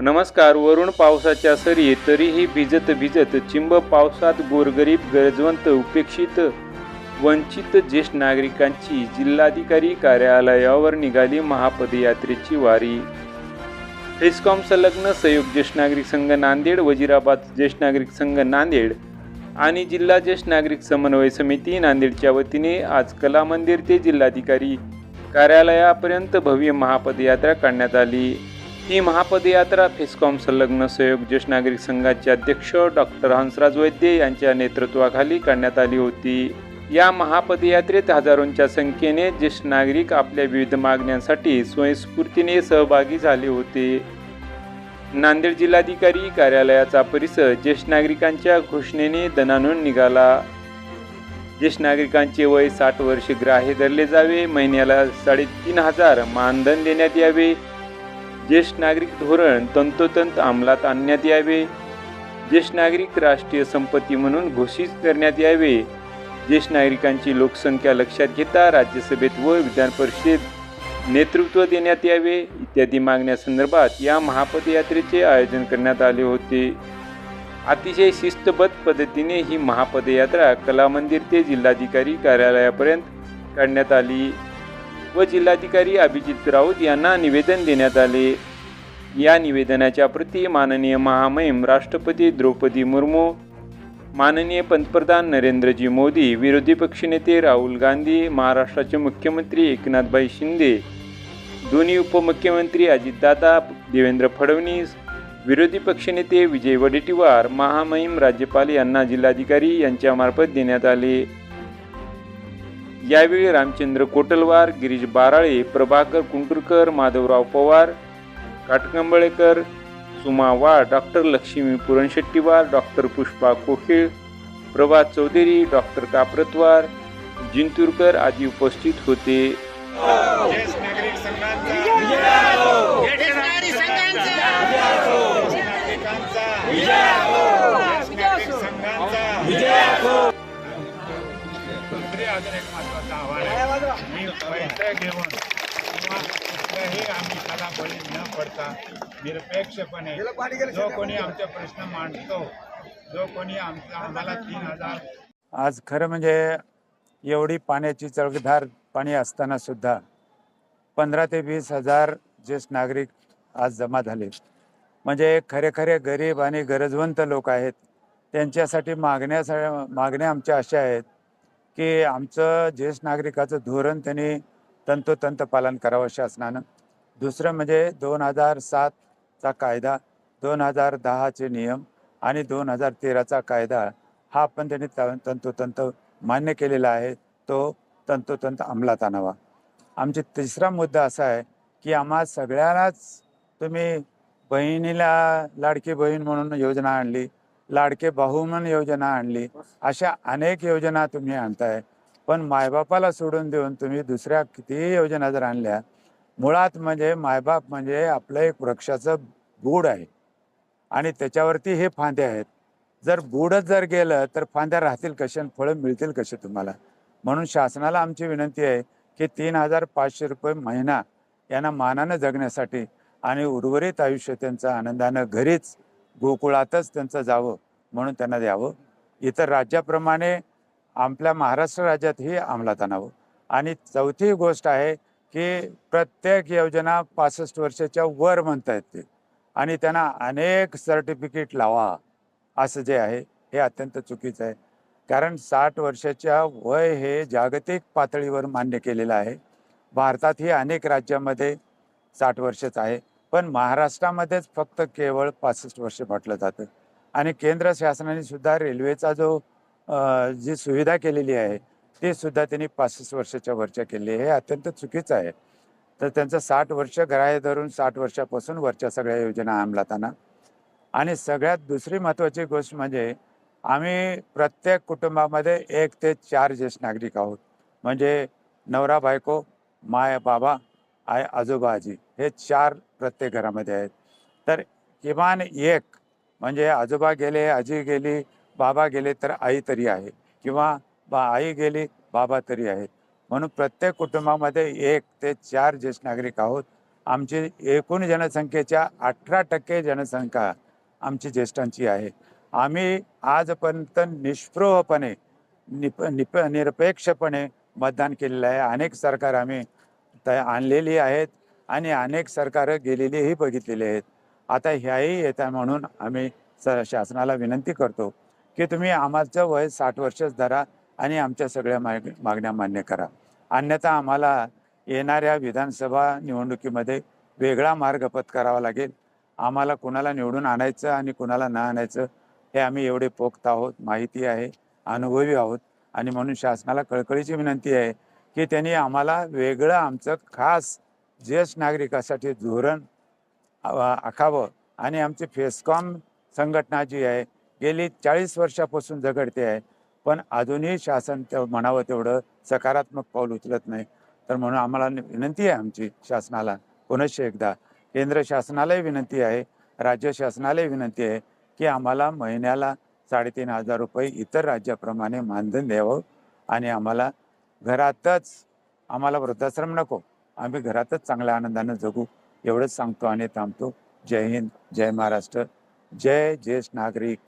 नमस्कार वरुण पावसाच्या सरी तरीही भिजत भिजत चिंब पावसात गोरगरीब गरजवंत उपेक्षित वंचित ज्येष्ठ नागरिकांची जिल्हाधिकारी कार्यालयावर निघाली महापदयात्रेची वारी. फेस्कॉम संलग्न संयुक्त ज्येष्ठ नागरिक संघ नांदेड वजिराबाद ज्येष्ठ नागरिक संघ नांदेड आणि जिल्हा ज्येष्ठ नागरिक समन्वय समिती नांदेडच्या वतीने आज कला मंदिर ते जिल्हाधिकारी कार्यालयापर्यंत भव्य महापदयात्रा काढण्यात आली. ही महापदयात्रा फिस्कॉम संलग्न सहयोग ज्येष्ठ नागरिक संघाचे अध्यक्ष डॉक्टर हंसराज वैद्य यांच्या नेतृत्वाखाली काढण्यात आली होती. या महापदयात्रेत हजारोंच्या संख्येने ज्येष्ठ नागरिक आपल्या विविध मागण्यांसाठी स्वयंस्फूर्तीने सहभागी झाले होते. नांदेड जिल्हाधिकारी कार्यालयाचा परिसर ज्येष्ठ नागरिकांच्या घोषणेने दणानून निघाला. ज्येष्ठ नागरिकांचे वय साठ वर्ष ग्राह्य धरले जावे. महिन्याला साडेतीन हजार मानधन देण्यात यावे. ज्येष्ठ नागरिक धोरण तंतोतंत अंमलात आणण्यात यावे. ज्येष्ठ नागरिक राष्ट्रीय संपत्ती म्हणून घोषित करण्यात यावे. ज्येष्ठ नागरिकांची लोकसंख्या लक्षात घेता राज्यसभेत व विधान परिषदेत नेतृत्व देण्यात यावे. इत्यादी मागण्यासंदर्भात या महापदयात्रेचे आयोजन करण्यात आले होते. अतिशय शिस्तबद्ध पद्धतीने ही महापदयात्रा कला मंदिर ते जिल्हाधिकारी कार्यालयापर्यंत काढण्यात आली. व जिल्हाधिकारी अभिजित राऊत यांना निवेदन देण्यात आले. या निवेदनाच्या प्रती माननीय महामहिम राष्ट्रपती द्रौपदी मुर्मू माननीय पंतप्रधान नरेंद्रजी मोदी विरोधी पक्षनेते राहुल गांधी महाराष्ट्राचे मुख्यमंत्री एकनाथभाई शिंदे दोन्ही उपमुख्यमंत्री अजितदादा देवेंद्र फडणवीस विरोधी पक्षनेते विजय वडेट्टीवार महामहिम राज्यपाल यांना जिल्हाधिकारी यांच्यामार्फत देण्यात आले. यावेळी Ramchandra Kotalwar Girish बाराळे Prabhakar Kunturkar Madhavrao Pawar Katkambalekar Suma Wad doctor Lakshmi Puranshettiwar doctor Pushpa Kokhil Prabhat Chaudhari doctor Kapratwar Jinturkar आदी उपस्थित होते. ज्येष्ठ दुसरे अजून एक महत्वाचं आव्हान आहे. मी पैसे घेऊन किंवा कुठल्याही आम्ही त्याला बळी न पडता निरपेक्षपणे जो कोणी आमचे प्रश्न मांडतो जो कोणी आमचा आम्हाला तीन हजार आज खरं म्हणजे एवढी पाण्याची चळधार पाणी असताना सुद्धा पंधरा ते वीस हजार ज्येष्ठ नागरिक आज जमा झाले. म्हणजे खरे खरे गरीब आणि गरजवंत लोक आहेत. त्यांच्यासाठी मागण्या मागण्या आमच्या अशा आहेत की आमचं ज्येष्ठ नागरिकाचं धोरण त्यांनी तंतोतंत पालन करावं शासनानं. दुसरं म्हणजे दोन हजार सातचा कायदा दोन हजार दहाचे नियम आणि दोन हजार तेराचा कायदा हा पण त्यांनी तंतोतंत मान्य केलेला आहे. तो तंतोतंत अंमलात आणावा. आमचा तिसरा मुद्दा असा आहे की आम्हा सगळ्यांनाच तुम्ही बहिणीला लाडकी बहीण म्हणून योजना आणली. लाडके बहुमन योजना आणली. अशा अनेक योजना तुम्ही आणताय. पण मायबापाला सोडून देऊन तुम्ही दुसऱ्या कितीही योजना जर आणल्या मुळात म्हणजे मायबाप म्हणजे आपलं एक वृक्षाचं बूड आहे. आणि त्याच्यावरती हे फांदे आहेत. जर बूडच जर गेलं तर फांद्या राहतील कसे आणि फळं मिळतील कसे तुम्हाला? म्हणून शासनाला आमची विनंती आहे की तीन हजार पाचशे रुपये महिना यांना मानानं जगण्यासाठी आणि उर्वरित आयुष्य त्यांचं आनंदानं घरीच गोकुळातच त्यांचं जावं म्हणून त्यांना द्यावं. इतर राज्याप्रमाणे आपल्या महाराष्ट्र राज्यातही अंमलात आणावं. आणि चौथी गोष्ट आहे की प्रत्येक योजना पासष्ट वर्षाच्या वर म्हणतायत ते. आणि त्यांना अनेक सर्टिफिकेट लावा असं जे आहे हे अत्यंत चुकीचं आहे. कारण साठ वर्षाच्या वय हे जागतिक पातळीवर मान्य केलेलं आहे. भारतातही अनेक राज्यामध्ये साठ वर्षच आहे. पण महाराष्ट्रामध्येच फक्त केवळ पासष्ट वर्ष म्हटलं जातं. आणि केंद्र शासनाने सुद्धा रेल्वेचा जो जी सुविधा केलेली आहे ती सुद्धा त्यांनी पासष्ट वर्षाच्या वरच्या केली आहे. हे अत्यंत चुकीचं आहे. तर त्यांचं साठ वर्ष ग्राह्य धरून साठ वर्षापासून वरच्या सगळ्या योजना अंमलाताना आणि सगळ्यात दुसरी महत्त्वाची गोष्ट म्हणजे आम्ही प्रत्येक कुटुंबामध्ये एक ते चार ज्येष्ठ नागरिक आहोत. म्हणजे नवरा बायको माय बाबा आय आजोबा आजी हे चार प्रत्येक घरामध्ये आहेत. तर किमान एक म्हणजे आजोबा गेले आजी गेली बाबा गेले तर आई तरी आहे किंवा बा आई गेली बाबा तरी आहेत. म्हणून प्रत्येक कुटुंबामध्ये एक ते चार ज्येष्ठ नागरिक आहोत. आमची एकूण जनसंख्येच्या अठरा टक्के जनसंख्या आमची ज्येष्ठांची आहे. आम्ही आजपर्यंत निष्प्रोहपणे निप निप निरपेक्षपणे मतदान केलेलं आहे. अनेक सरकार आम्ही त आणलेली आहेत आणि अनेक सरकारं गेलेलीही बघितलेली आहेत. आता ह्याही येत्या म्हणून आम्ही स शासनाला विनंती करतो की तुम्ही आम्हाचं वय साठ वर्षच धरा आणि आमच्या सगळ्या माग मागण्या मान्य करा. अन्यथा आम्हाला येणाऱ्या विधानसभा निवडणुकीमध्ये वेगळा मार्ग पत्करावा लागेल. आम्हाला कुणाला निवडून आणायचं आणि कुणाला न आणायचं हे आम्ही एवढे पोखत आहोत माहिती आहे अनुभवी आहोत आणि म्हणून शासनाला कळकळीची विनंती आहे की त्यांनी आम्हाला वेगळं आमचं खास ज्येष्ठ नागरिकासाठी धोरण आखावं. आणि आमची फेसकॉम संघटना जी आहे गेली चाळीस वर्षापासून झगडते आहे. पण अजूनही शासन ते म्हणावं तेवढं सकारात्मक पाऊल उचलत नाही. तर म्हणून आम्हाला विनंती आहे आमची शासनाला पुनश्च एकदा. केंद्र शासनालाही विनंती आहे राज्य शासनालाही विनंती आहे की आम्हाला महिन्याला साडेतीन हजार रुपये इतर राज्याप्रमाणे मानधन द्यावं आणि आम्हाला घरातच आम्हाला वृद्धाश्रम नको. आम्ही घरातच चांगल्या आनंदानं जगू. एवढंच सांगतो आणि थांबतो. जय हिंद जय महाराष्ट्र जय ज्येष्ठ नागरिक.